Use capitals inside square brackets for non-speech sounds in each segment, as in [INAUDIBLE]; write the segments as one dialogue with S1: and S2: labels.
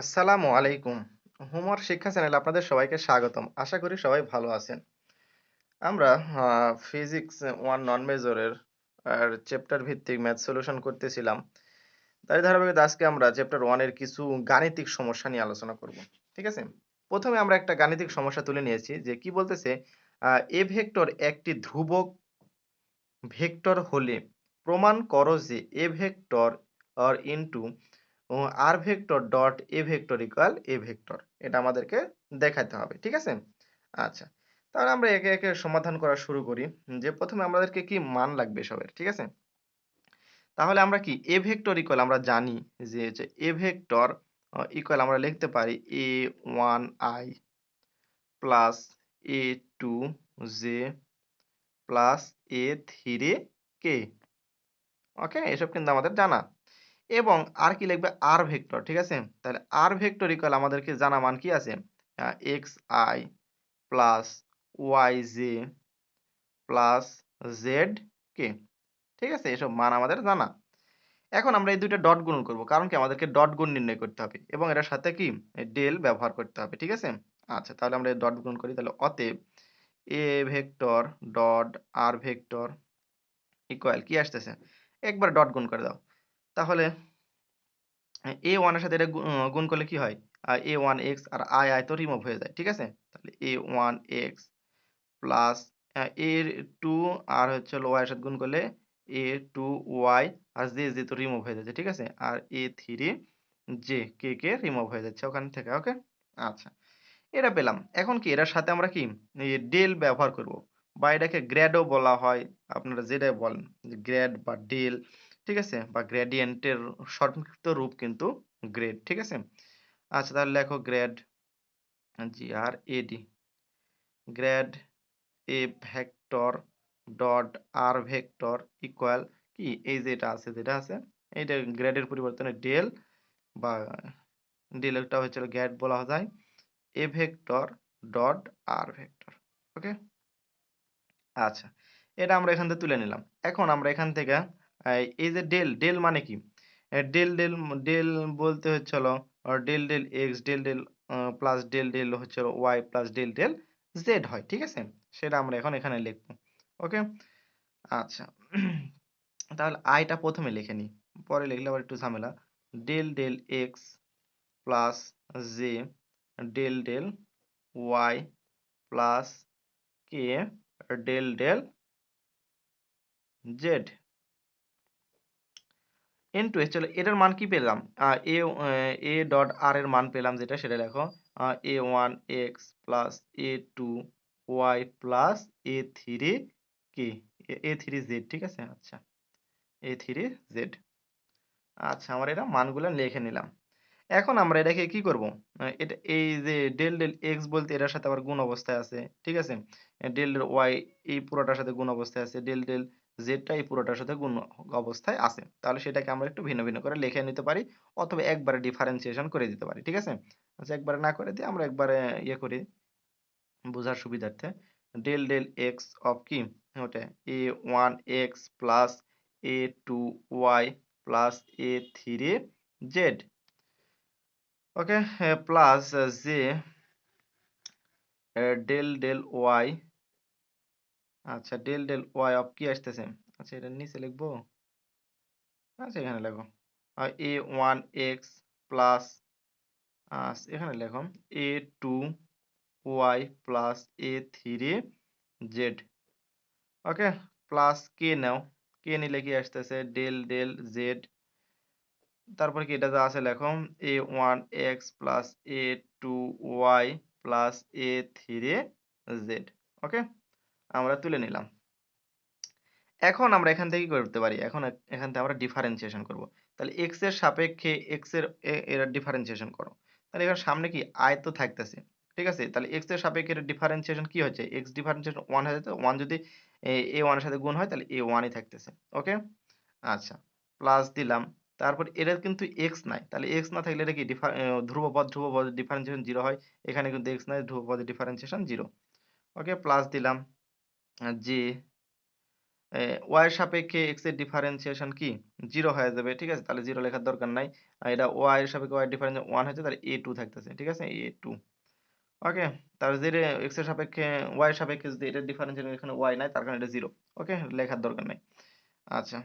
S1: আসসালামু আলাইকুম। হোমওয়ার্ক শিক্ষা চ্যানেলে আপনাদের সবাইকে স্বাগতম। আশা করি সবাই ভালো আছেন। আমরা ফিজিক্স ওয়ান নন মেজরের আর চ্যাপ্টার ভিত্তিক ম্যাথ সলিউশন করতেছিলাম। তাই ধারাবাহিকতা আজকে আমরা চ্যাপ্টার ওয়ানের কিছু গাণিতিক সমস্যা নিয়ে আলোচনা করব। ঠিক আছে? প্রথমে আমরা একটা গাণিতিক সমস্যা তুলে নিয়েছি যে কি বলতেছে এ ভেক্টর একটি ধ্রুবক ভেক্টর হলে প্রমাণ করো যে A vector or into R vector dot A vector equal A vector এটা আমাদেরকে দেখাতে হবে, ঠিক আছে? আচ্ছা তাহলে আমরা একে একে সমাধান করা শুরু করি। যে প্রথমে আমাদেরকে কি মান লাগবে সবের, ঠিক আছে? তাহলে আমরা কি এ ভেক্টর ইকুয়াল আমরা জানি যে হচ্ছে এ ভেক্টর ইকুয়াল আমরা লিখতে পারি A one I plus A two J plus A three K okay, এসব কিন্তু আমাদের জানা। এবং আর কি লিখবে? আর ভেক্টর ঠিক আছে? তাহলে আর ভেক্টর ইকুয়াল আমাদেরকে জানা মান কি আছে? X I plus Y J plus Z K ঠিক আছে? এসব মান আমাদের জানা। এখন আমরা এই দুইটা ডট গুণ করব, কারণ কি? আমাদেরকে ডট গুণ নির্ণয় করতে হবে। এবং এটার সাথে কি? ডেল ব্যবহার করতে হবে, ঠিক আছে? আচ্ছা তাহলে আমরা ডট গুণ করি, তাহলে অতএব A vector dot R vector equal কি আসতেছে? একবার ডট গুণ করে দাও। তাহলে, এ ওয়ানের সাথে এটা গুণ করলে কি হয়? এ ওয়ান এক্স আর আই আই তো রিমুভ হয়ে যায়, ঠিক আছে? তাহলে A one X plus A two আর হচ্ছে ওয়াই এর সাথে গুণ করলে এ টু ওয়াই আর জে জে তো রিমুভ হয়ে যাচ্ছে, ঠিক আছে? আর A three J K K remove হয়ে যাচ্ছে ওখান থেকে, ওকে? আচ্ছা এটা পেলাম। এখন কি, এটার সাথে আমরা কি ডেল ব্যবহার করব? বা এটাকে গ্র্যাডও বলা হয়, আপনারা যেটাই বলেন গ্র্যাড বা ডেল ঠিক আছে? বা গ্রেডিয়েন্টের সংক্ষিপ্ত রূপ কিন্তু গ্রেড ঠিক আছে? আচ্ছা তাহলে লেখো grade G R A D grade A vector dot R vector equal কি? এই যেটা আছে যেটা আছে, এইটা গ্রেডের পরিবর্তনে ডেল বা ডেলটা হচ্ছে গ্রেড বলা যায় A vector dot R vector okay আচ্ছা এটা আমরা এখান থেকে তুলে নিলাম। এখন আমরা এখান থেকে এই যে ডেল ডেল মানে কি? ডেল ডেল ডেল বলতে হচ্ছে হলো del del X del del plus del del হচ্ছে Y plus del del Z হয়, ঠিক আছে? সেটা আমরা এখন এখানে লিখব, ওকে? আচ্ছা [CLEARS THROAT] তাহলে আইটা প্রথমে লিখে নিই, পরে লিখলে আবার একটু ঝামেলা। Del del X plus J del del Y plus K del del Z into S চলো, এটার মান কি পেলাম? এ এ ডট আর এর মান পেলাম যেটা, সেটা লেখো। A one X plus A two Y plus A three K A three Z ঠিক আছে? আচ্ছা। এ থ্রি জেড আচ্ছা আমার এটা মানগুলো লিখে নিলাম। এখন আমরা এটাকে কি করব? এটা এই যে ডেল ডেল এক্স বলতে এটার সাথে আবার গুণ অবস্থায় আছে, ঠিক আছে? ডেল ডেল ওয়াই এই পুরোটার সাথে গুণ অবস্থায় আছে ডেল ডেল জেডটা এই পুরোটার সাথে গুণ অবস্থায় আছে। তাহলে সেটাকে আমরা একটু ভিন্ন ভিন্ন করে লিখে নিতে পারি, অথবা একবারে ডিফারেন্সিয়েশন করে দিতে পারি, ঠিক আছে? আচ্ছা একবারে না করে দিয়ে আমরা একবারে ইয়ে করি, বোঝার সুবিধার্থে। ডেল ডেল এক্স অফ কি? ওটা A one X plus A two Y plus A three Z okay plus যে ডেল ডেল ওয়াই আচ্ছা ডেল ডেল ওয়াই অফ কি আসতেছে? আচ্ছা এটা নিচে লিখব? আচ্ছা এখানে লেখো। এ ওয়ান এক্স প্লাস এখানে লেখো, A two Y plus A three Z. Okay, plus K now? K নিলে কি আসতেছে? ডেল ডেল জেড তারপর কি এটা যা আছে লেখো A one X plus A two Y plus A three Z okay আমরা তুলে নিলাম। এখন আমরা এখান থেকে করতে পারি? এখন এখান থেকে আমরা ডিফারেন্সিয়েশন করব। তাহলে এক্সের সাপেক্ষে এক্সের এর ডিফারেন্সিয়েশন করো। তাহলে এখানে সামনে কি? আয় তো থাকতেছে, ঠিক আছে? তাহলে এক্সের সাপেক্ষে ডিফারেন্সিয়েশন কি হচ্ছে? এক্স ডিফারেন্সিয়েশন ওয়ান হয়ে যেত ওয়ান যদি এ ওয়ানের সাথে গুণ হয়, তাহলে এ ওয়ানই থাকতেছে ওকে আচ্ছা প্লাস দিলাম। তারপর এটা কিন্তু এক্স নাই। তাহলে এক্স না থাকলে এটা কি ধ্রুবপদ ধ্রুবপদ ডিফারেন্সিয়েশন জিরো হয়। এখানে কিন্তু এক্স নাই ধ্রুবপদের ডিফারেন্সিয়েশন জিরো ওকে প্লাস দিলাম যে ওয়াই সাপেক্ষে এক্সের ডিফারেন্সিয়েশন কি? জিরো হয়ে যাবে, ঠিক আছে? তাহলে জিরো লেখার দরকার নাই। এটা ওয়াই এর সাপেক্ষে ওয়াই ডিফারেন্স ওয়ান হয়েছে, তাহলে এ টু থাকতেছে, ঠিক আছে? এ টু ওকে তাহলে জেড এক্সের সাপেক্ষে ওয়াই সাপেক্ষে যদি এটার ডিফারেন্সিয়েশন এখানে ওয়াই নাই, তার কারণে এটা জিরো ওকে লেখার দরকার নাই। আচ্ছা।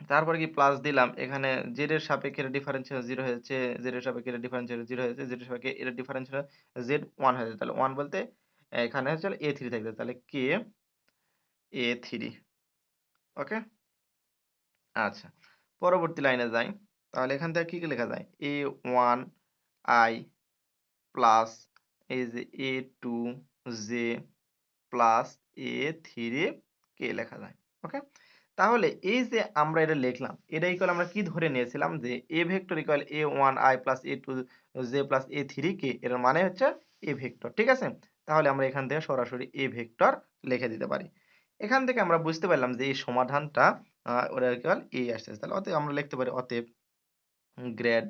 S1: তারপরে কি প্লাস দিলাম, এখানে জেড এর সাপেক্ষে এর ডিফারেন্সিয়েশন জিরো হয়েছে জেড এর সাপেক্ষে এর ডিফারেন্সিয়েশন জিরো হয়েছে জেড এর সাপেক্ষে এর ডিফারেন্সিয়েশন জেড ওয়ান হয়েছে, তাহলে ওয়ান বলতে এখানে হচ্ছে এ থ্রি থাকবে, তাহলে কে এ থ্রি ওকে আচ্ছা পরবর্তী লাইনে যাই, তাহলে এখান থেকে কি কি লেখা যায়? এ ওয়ান আই প্লাস এই যে A two J plus A three K লেখা যায় ওকে তাহলে এই যে আমরা এটা লিখলাম, এটা ইকুয়াল আমরা কি ধরে নিয়েছিলাম যে A vector equal A one I plus A two J plus A three K এর মানে হচ্ছে এ ভেক্টর ঠিক আছে? তাহলে আমরা এখান থেকে সরাসরি এ ভেক্টর লিখে দিতে পারি। এখান থেকে আমরা বুঝতে পারলাম যে এই সমাধানটা ওরা ইকুয়াল এ আসছে। তাহলে অতএব আমরা লিখতে পারি অতএব গ্রেড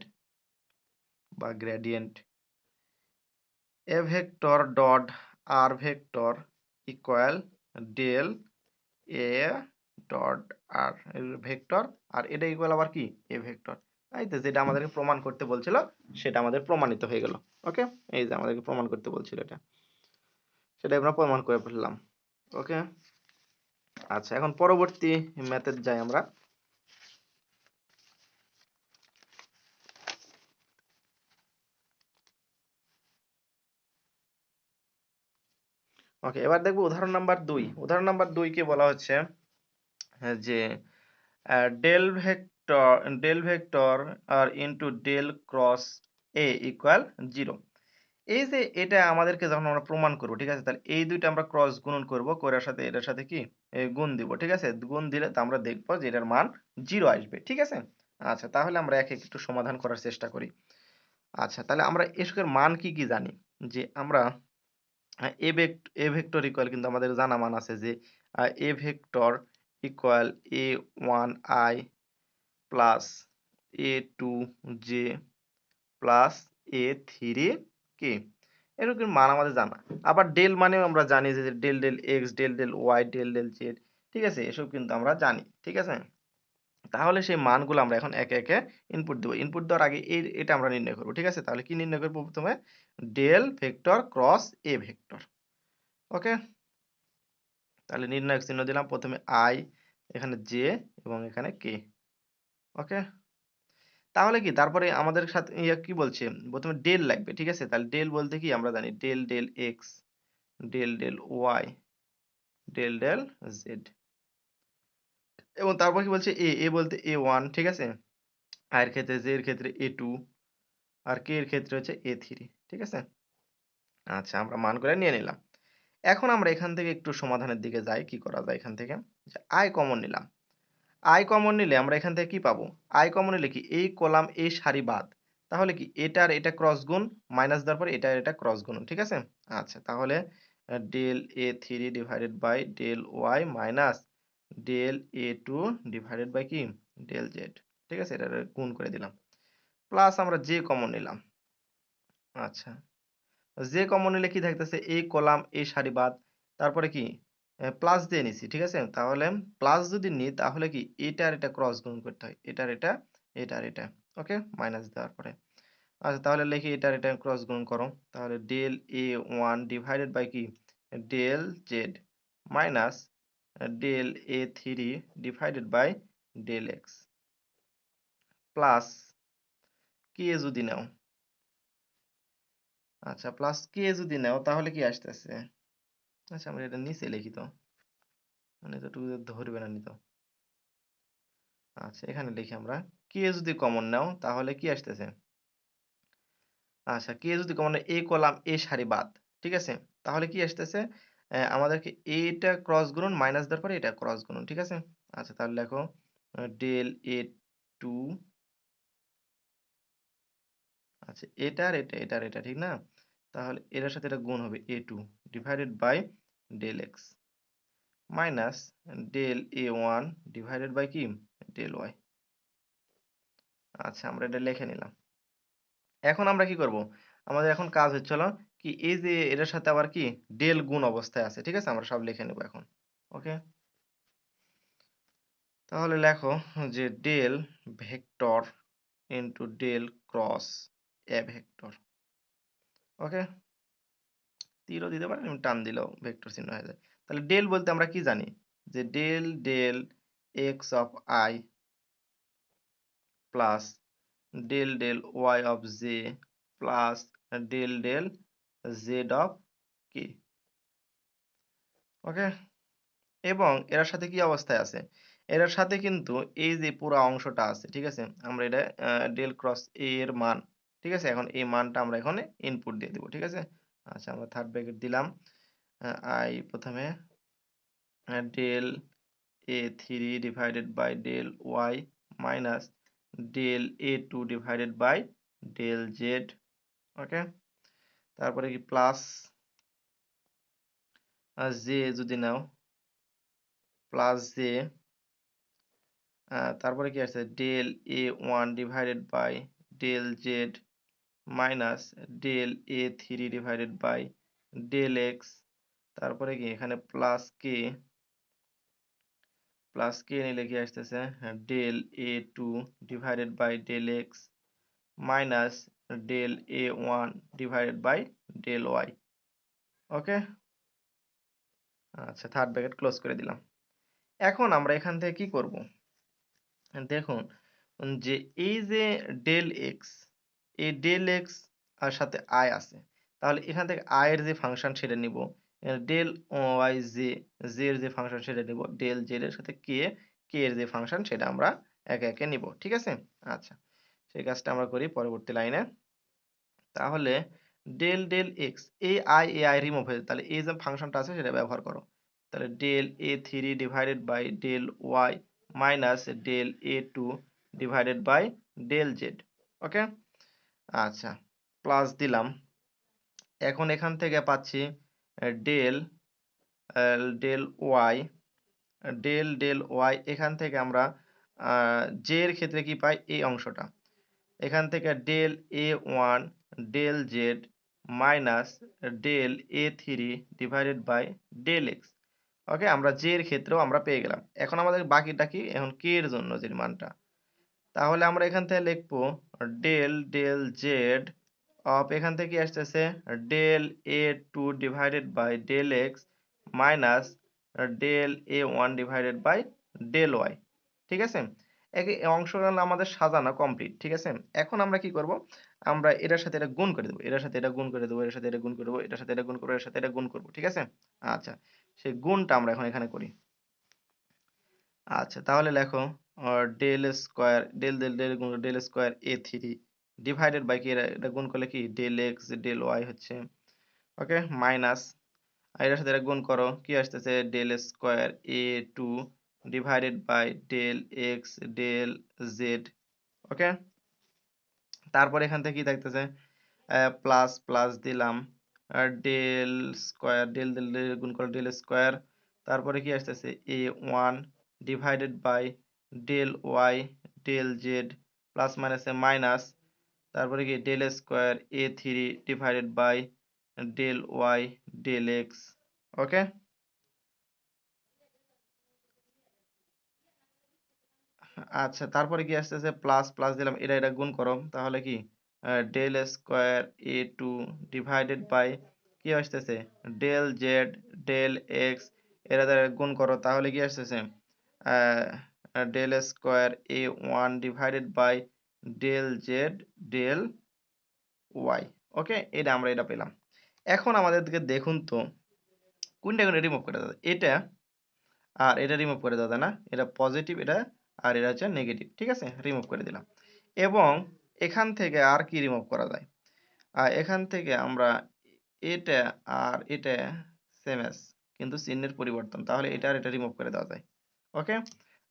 S1: বা gradient A vector dot R vector equal del A dot R vector, আর এটা ইকুয়াল আবার কি? A vector. এই তো, যেটা আমাদেরকে প্রমাণ করতে বলছিল, সেটা আমাদের প্রমাণিত হয়ে গেল। ওকে এই যে আমাদেরকে প্রমাণ করতে বলছিল এটা। সেটা আমরা প্রমাণ করে ফেললাম। ওকে আচ্ছা এখন পরবর্তী ম্যাথে যাই আমরা। ওকে এবার দেখব উদাহরণ নাম্বার দুই। উদাহরণ নাম্বার দুইকে বলা হচ্ছে যে del vector del vector R into del cross A equal zero এই যে, এটা আমাদেরকে যখন আমরা প্রমাণ করব, ঠিক আছে? তাহলে এই দুইটা আমরা ক্রস গুণন করব করার সাথে, এটার সাথে কি? গুণ দিব, ঠিক আছে? গুণ দিলে তো আমরা দেখব যে, এটার মান জিরো আসবে, ঠিক আছে? আচ্ছা তাহলে আমরা এক একটু সমাধান করার চেষ্টা করি। আচ্ছা তাহলে আমরা এসবের মান কি কি জানি? যে, আমরা এ ভেক্টর ইকুয়াল কিন্তু আমাদের জানা মান আছে যে A vector plus A two J plus A three K এরকম মান আমাদের জানা। আবার ডেল মানেও আমরা জানি যে del del X del del Y del del Z ঠিক আছে? এসব কিন্তু আমরা জানি, ঠিক আছে? তাহলে সেই মানগুলো আমরা এখন একে একে ইনপুট দেবো। ইনপুট দেওয়ার আগে এই, এটা আমরা নির্ণয় করব, ঠিক আছে? তাহলে কি নির্ণয় করব প্রথমে? Del vector cross A vector okay তাহলে নির্ণায়ক চিহ্ন দিলাম। প্রথমে আই এখানে জে এবং এখানে কে ওকে তাহলে কি? তারপরে আমাদের সাথে ইয়া কি বলছে? প্রথমে ডেল লাগবে, ঠিক আছে? তাহলে ডেল বলতে কি? আমরা জানি del del X del del Y del del Z এবং তারপর কি বলছে? এ এ বলতে এ ওয়ান ঠিক আছে? আর এর ক্ষেত্রে জে এর ক্ষেত্রে এ টু আর কে এর ক্ষেত্রে হচ্ছে এ থ্রি ঠিক আছে? আচ্ছা আমরা মান করে নিয়ে নিলাম। এখন আমরা এখান থেকে একটু সমাধানের দিকে যাই, কি করা যায় এখান থেকে? আই কমন নিলাম। আই কমন নিলে আমরা এখান থেকে কি পাবো? আই কমন নিলে কি? এই কলাম, এই সারি বাদ। তাহলে কি? এটার এটা ক্রস গুণ মাইনাস দেওয়ার পরে এটা এটা ক্রস গুণ, ঠিক আছে? আচ্ছা তাহলে del A three divided by del Y minus del A two divided by কি? ডেল জেড ঠিক আছে? এটা গুণ করে দিলাম। প্লাস আমরা যে কমন নিলাম। আচ্ছা। যে কমন নিলে কি থাকতেছে এই কলাম এই সারি বাদ। তারপরে কি? প্লাস দিয়ে নিছি, ঠিক আছে? তাহলে প্লাস যদি নিই, তাহলে কি? এটার এটা ক্রস গুণ করতে হয়। এটার এটা এটার এটা। ওকে মাইনাস দেওয়ার পরে। আচ্ছা তাহলে লিখি এটার এটা ক্রস গুণ করো। তাহলে del A one divided by কি? Del Z minus del A three divided by del X plus K যদি নাও? আচ্ছা প্লাস কে যদি নাও, তাহলে কি আসতেছে? আচ্ছা আমরা এটা নিচে লিখি তো। মানে এতটুকু ধরবে না নিত আচ্ছা এখানে লিখি আমরা। কে যদি কমন নাও, তাহলে কি আসতেছে? আচ্ছা কে যদি কমন এ কলাম এ সারি বাদ, ঠিক আছে? তাহলে কি আসতেছে? আমাদেরকে এটা ক্রস গুণন মাইনাস দেওয়ার পরে এটা ক্রস গুণন, ঠিক আছে? আচ্ছা তাহলে লেখো ডেল এ টু আচ্ছা এটার এটা এটার এটা, ঠিক না? তাহলে এটার সাথে এটা গুণ হবে A two divided by del X minus del A one divided by কি? ডেল ওয়াই আচ্ছা আমরা এটা লিখে নিলাম। এখন আমরা কি করব? আমাদের এখন কাজ হচ্ছিল কি, এই যে এটার সাথে আবার কি ডেল গুণ অবস্থায় আছে, ঠিক আছে? আমরা সব লিখে নেব এখন, ওকে? তাহলে লেখো যে del vector into del cross vector okay তীরও দিতে পারেন টান দিলেও ভেক্টর চিহ্ন হয়ে যায়। তাহলে ডেল বলতে আমরা কি জানি? যে del del X of I plus del del Y of J plus del del Z of কি ওকে এবং এর সাথে কি অবস্থায় আছে? এর সাথে কিন্তু এই যে পুরো অংশটা আছে, ঠিক আছে? আমরা এটা ডেল ক্রস এ এর মান ঠিক আছে? এখন এই মানটা আমরা এখানে ইনপুট দিয়ে দিব, ঠিক আছে? আচ্ছা আমরা থার্ড ব্র্যাকেট দিলাম। আই প্রথমে del A three divided by del Y minus del A two divided by del Z okay তারপরে কি প্লাস জে যদি নাও প্লাস জে তারপরে কি আছে del A one divided by del Z minus del A three divided by del X, তারপরে কি এখানে plus k plus কে নিলে কি আসতেছে? Del A two divided by del X minus del A one divided by del Y. Okay? আচ্ছা third bracket close করে দিলাম। এখন আমরা এখান থেকে কি করব? দেখুন, যে এই যে ডেল এক্স এই ডেল এক্স আর সাথে আই আছে। তাহলে এখান থেকে আয়ের যে ফাংশন সেটা নিব। ডেল ওয়াই জে জে এর যে ফাংশন সেটা নিব। ডেল জেড এর সাথে কে কে এর যে ফাংশন সেটা আমরা একে একে নিব। ঠিক আছে? আচ্ছা সেই কাজটা আমরা করি পরবর্তী লাইনে। তাহলে del del X A I A I remove হয়ে তাহলে এই যে ফাংশনটা আছে সেটা ব্যবহার করো। তাহলে del A three divided by del Y minus del A two divided by del Z okay আচ্ছা প্লাস দিলাম। এখন এখান থেকে পাচ্ছি del del Y del del Y এখান থেকে আমরা জে এর ক্ষেত্রে কি পাই? এই অংশটা। এখান থেকে del A one del Z minus del A three divided by del X okay আমরা জে এর ক্ষেত্রেও আমরা পেয়ে গেলাম। এখন আমাদের বাকিটা কি? এখন কে এর জন্য যে মানটা। তাহলে আমরা এখান থেকে লিখব ডেল ডেল জেড অফ এখান থেকে আসতেছে? Del A two divided by del X minus del A one divided by del Y ঠিক আছে? এই অংশগুলো আমাদের সাজানো কমপ্লিট ঠিক আছে? এখন আমরা কি করব? আমরা এটার সাথে এটা গুণ করে দেবো, এটার সাথে এটা গুণ করে দেবো, এটার সাথে এটা গুণ করব এটার সাথে এটা গুণ করব এর সাথে এটা গুণ করব, ঠিক আছে? আচ্ছা সেই গুণটা আমরা এখন এখানে করি। আচ্ছা তাহলে লেখো del square del del del গুণ del square A three divided by কি এটা গুণ করলে কি? ডেল এক্স ডেল ওয়াই হচ্ছে ওকে মাইনাস এটার সাথে এটা গুণ করো, কি আসতেছে? Del square A two divided by del X del Z okay তারপর এখান থেকে কি থাকতেছে? প্লাস প্লাস দিলাম ডেল স্কোয়ার ডেল ডেল গুণ করো ডেল স্কোয়ার তারপরে কি আসতেছে? A one divided by del Y del Z plus মাইনাসে মাইনাস তারপরে কি del square A three divided by del Y del X okay আচ্ছা তারপরে কি আসতেছে প্লাস প্লাস দিলাম, এটা এটা গুণ করো, তাহলে কি? Del square A two divided by কি আসতেছে? ডেল জেড ডেল এক্স এরা গুণ করো, তাহলে কি আসতেছে? Del square A one divided by del Z del Y. Okay? এটা আমরা এটা পেলাম। এখন আমাদেরকে দেখুন তো, কোনটা কোনটা রিমুভ করে দাদা এটা আর এটা রিমুভ করে দাদা না? এটা পজিটিভ এটা আর এটা হচ্ছে নেগেটিভ ঠিক আছে? রিমুভ করে দিলাম। এবং এখান থেকে আর কি রিমুভ করা যায়? আর এখান থেকে আমরা এটা আর এটা সেম কিন্তু চিহ্নের পরিবর্তন, তাহলে এটা আর এটা রিমুভ করে দেওয়া যায়। ওকে?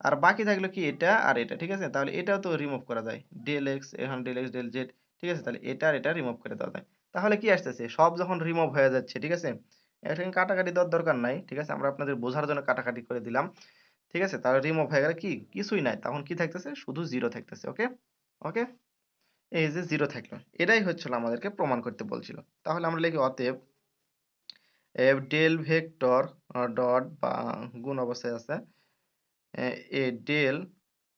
S1: আর বাকি থাকল কি এটা আর এটা, ঠিক আছে? তাহলে এটাও তো রিমুভ করা যায়। ডেল এক্স এখন ডেল এক্স ডেল জেড ঠিক আছে? তাহলে এটা আর এটা রিমুভ করে দেওয়া যায়। তাহলে কি আসতেছে? সব যখন রিমুভ হয়ে যাচ্ছে, ঠিক আছে? এখানে কাটাকাটি দেওয়ার দরকার নাই, ঠিক আছে? আমরা আপনাদের বোঝার জন্য কাটাকাটি করে দিলাম, ঠিক আছে? তাহলে রিমুভ হয়ে গেলে কি? কিছুই নাই। তখন কি থাকতেছে? শুধু জিরো থাকতেছে, ওকে? ওকে? এই যে জিরো থাকল। এটাই হচ্ছিল আমাদেরকে প্রমাণ করতে বলছিল। তাহলে আমরা লিখি অতএব এফ ডেল ভেক্টর ডট বা গুণ অবস্থায় আছে A del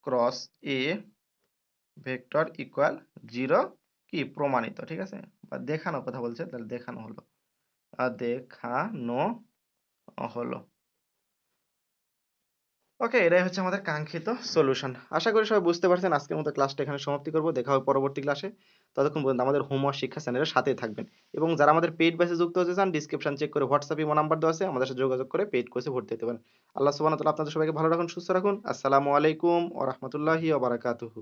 S1: cross A vector equal zero কি? প্রমাণিত, ঠিক আছে? বা দেখানো কথা বলছে, তাহলে দেখানো হলো। দেখানো হলো। ওকে, এটাই হচ্ছে আমাদের কাঙ্ক্ষিত সলিউশন। আশা করি সবাই বুঝতে পারছেন। আজকের মতো ক্লাসটা এখানে সমাপ্তি করব। দেখা হবে পরবর্তী ক্লাসে। ততক্ষণ পর্যন্ত আমাদের হোমওয়ার্ক শিক্ষা চ্যানেলের সাথেই থাকবেন। এবং যারা আমাদের পেইড ব্যাচে যুক্ত হতে চান ডিসক্রিপশন চেক করে হোয়াটসঅ্যাপ ইমো নাম্বার দেওয়া আছে, আমাদের সাথে যোগাযোগ করে পেইড কোর্সে ভর্তি হতে পারেন। আল্লাহ সুবহানাহু ওয়া তাআলা আপনাদের সবাইকে ভালো রাখুন, সুস্থ রাখুন। আসসালামু আলাইকুম ওয়া রাহমাতুল্লাহি ওয়া বারাকাতুহু।